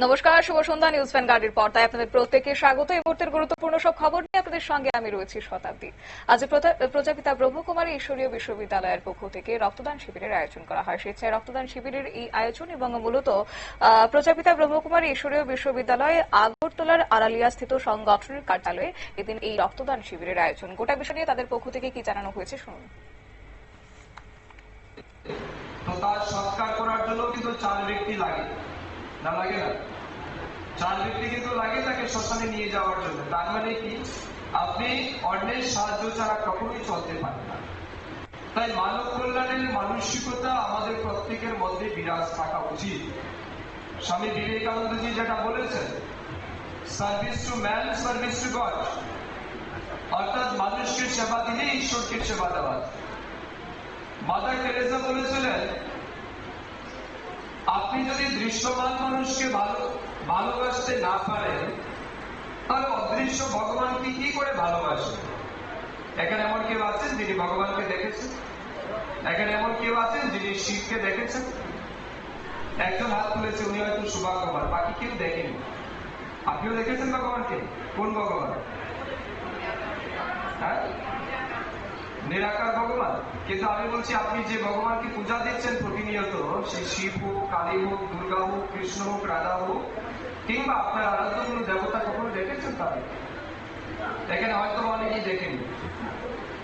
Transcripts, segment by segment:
নমস্কার, শুভ সন্ধ্যা, নিউজ ভ্যানগার্ডের পর্দায় আপনাদের প্রত্যেকে স্বাগত। এই মুহূর্তের গুরুত্বপূর্ণ সব খবর নিয়ে আপনাদের সঙ্গে আমি রয়েছি শতাব্দী। আজ প্রজাপিতা ব্রহ্মকুমারী ঈশ্বরীয় বিশ্ববিদ্যালয়ের পক্ষ থেকে রক্তদান শিবিরের আয়োজন করা হয়। স্বেচ্ছায় রক্তদান শিবিরের এই আয়োজন এবং মূলত প্রজাপিতা ব্রহ্মকুমারী ঈশ্বরীয় বিশ্ববিদ্যালয়ে আগরতলার আড়ালিয়া স্থিত সংগঠনের কার্যালয়ে এদিন এই রক্তদান শিবিরের আয়োজন। গোটা বিষয় নিয়ে তাদের পক্ষ থেকে কি জানানো হয়েছে শুনুন। সৎকার করার জন্য কিন্তু চার ব্যক্তি লাগে। না, লাগে না। চার ব্যক্তি কিন্তু লাগে তাকে শ্মশানে নিয়ে যাওয়ার জন্য। তার মানে কি? আপনি অন্যের সাহায্য ছাড়া কখনোই চলতে পারেন না। তাই মানব কল্যাণের মানসিকতা আমাদের প্রত্যেকের মধ্যে বিরাজ থাকা উচিত। স্বামী বিবেকানন্দজি যেটা বলেছেন service to man service to God অর্থাৎ মানুষকে সেবা দিলে ঈশ্বরকে সেবা দেওয়া। মাদার টেরেসা বলেছিলেন আপনি যদি দৃশ্যমান মানুষকে ভালো, ভালোবাসতে না পারেন, তাহলে অদৃশ্য ভগবানকে কি করে ভালোবাসেন এখানে এমন কেউ আছেন যিনি ভগবানকে দেখেছেন? এখানে এমন কেউ আছেন যিনি শিবকে দেখেছেন? একজন হাত তুলেছে, উনি হয়তো সুভাগ্যবান, বাকি কেউ দেখেনি। আপনিও দেখেছেন ভগবানকে? কোন ভগবান? হ্যাঁ? নিরাকার ভগবান। কিন্তু আমি বলছি, আপনি যে ভগবানকে পূজা দিচ্ছেন প্রতিনিয়ত, সেই শিব হোক, কালী হোক, দুর্গা হোক, কৃষ্ণ হোক, রাধা হোক, কিংবা আপনার আরাধ্য কোনো দেবতা কখনো দেখেছেন তাদের? এখানে হয়তো অনেকেই দেখেনি।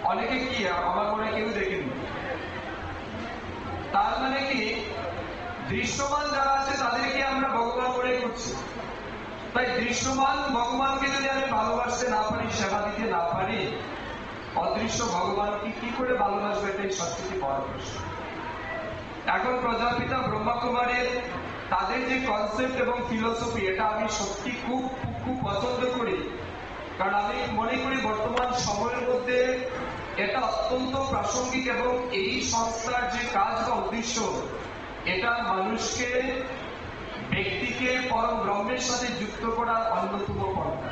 অনেকে কি, আমার মনে কেউ দেখেনি। তার মানে কি, দৃশ্যমান যারা আছে, তাদেরকে আমরা ভগবান মনে করছি তাই দৃশ্যমান ভগবানকে যদি আমি ভালোবাসতে না পারি, সেবা অদৃশ্য ভগবানকে কি করে ভালোবাসবে এটাই সবথেকে বড় প্রশ্ন। এখন প্রজাপিতা ব্রহ্মাকুমারের তাদের যে কনসেপ্ট এবং ফিলোসফি এটা আমি সত্যি খুব খুব পছন্দ করি। কারণ আমি মনে করি বর্তমান সময়ের মধ্যে এটা অত্যন্ত প্রাসঙ্গিক এবং এই সংস্থার যে কাজ বা উদ্দেশ্য, এটা মানুষকে, ব্যক্তিকে পরম ব্রহ্মের সাথে যুক্ত করার অন্যতম পন্থা।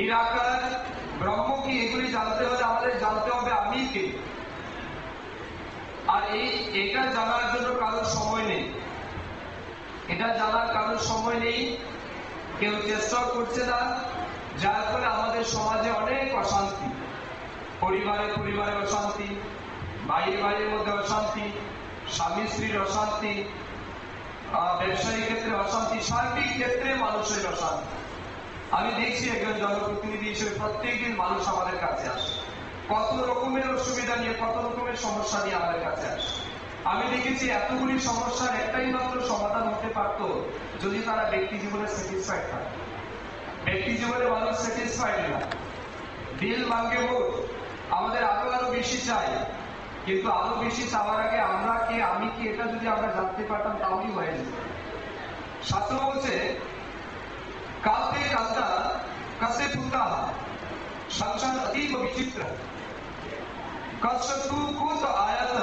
নিরাকার ব্রহ্ম কি এগুলি জানতে হলে আমাদের জানতে হবে আমি কে? আর এই এটা জানার জন্য কারোর সময় নেই। এটা জানার কারোর সময় নেই। কেউ চেষ্টা করছে না। যার ফলে আমাদের সমাজে অনেক অশান্তি। পরিবারে পরিবারে অশান্তি বাইরে ভাইয়ের মধ্যে অশান্তি স্বামী স্ত্রীর অশান্তি আহ, ব্যবসায়িক ক্ষেত্রে অশান্তি সার্বিক ক্ষেত্রে মানুষের অশান্তি। আমি দেখছি একজন জনপ্রতিনিধি হিসেবে প্রত্যেকদিন মানুষ আমাদের কাছে আসে। কত রকমের অসুবিধা নিয়ে, কত রকমের সমস্যা নিয়ে আমাদের কাছে আসে। আমি দেখেছি এতগুলি সমস্যার একটাই মাত্র সমাধান হতে পারতো যদি তারা ব্যক্তি জীবনে স্যাটিসফাইড থাকে ব্যক্তি জীবনে মানুষ স্যাটিসফাইড না। দিল ভাঙ্গে বোধ আমাদের আরও আরও বেশি চাই। কিন্তু আরও বেশি চাওয়ার আগে আমরা কে, আমি কি, এটা যদি আমরা জানতে পারতাম তাহলেই হয়ে যেত। শাস্ত্র বলছে কালতে কালটা কসে পুতা সংসার অতীব বিচিত্র কষ্টু কুত আয়াত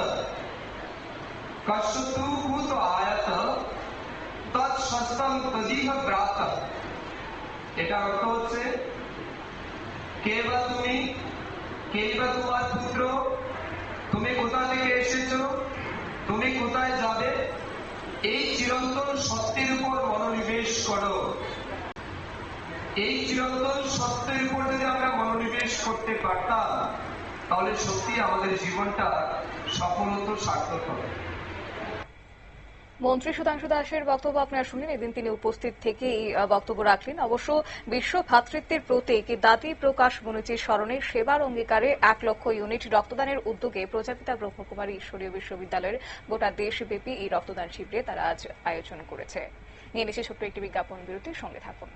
কষ্টু কুত আয়াত তৎ সস্তম তদিহ ব্রাত এটা অর্থ হচ্ছে কে বা তুমি কে বা তোমার পুত্র তুমি কোথা থেকে এসেছ তুমি কোথায় যাবে এই চিরন্তন সত্যের উপর মনোনিবেশ করো এই চিরন্তন সত্যের উপর যদি আমরা মনোনিবেশ করতে পারতাম, তাহলে সত্যি আমাদের জীবনটা সফল হতো সার্থক হবে। মন্ত্রী সুধাংশু দাসের বক্তব্য আপনারা শুনলেন, এদিন তিনি উপস্থিত থেকে বক্তব্য রাখলেন। অবশ্য বিশ্ব ভ্রাতৃত্বের প্রতীক দাদি প্রকাশ মুনিচির স্মরণে সেবার অঙ্গীকারে এক লক্ষ ইউনিট রক্তদানের উদ্যোগে প্রজাপিতা ব্রহ্মকুমারী ঈশ্বরীয় বিশ্ববিদ্যালয়ের গোটা দেশব্যাপী এই রক্তদান শিবিরে তারা আজ আয়োজন করেছে। নিয়ে ছোট্ট একটি বিজ্ঞাপন বিরতির সঙ্গে থাকুন।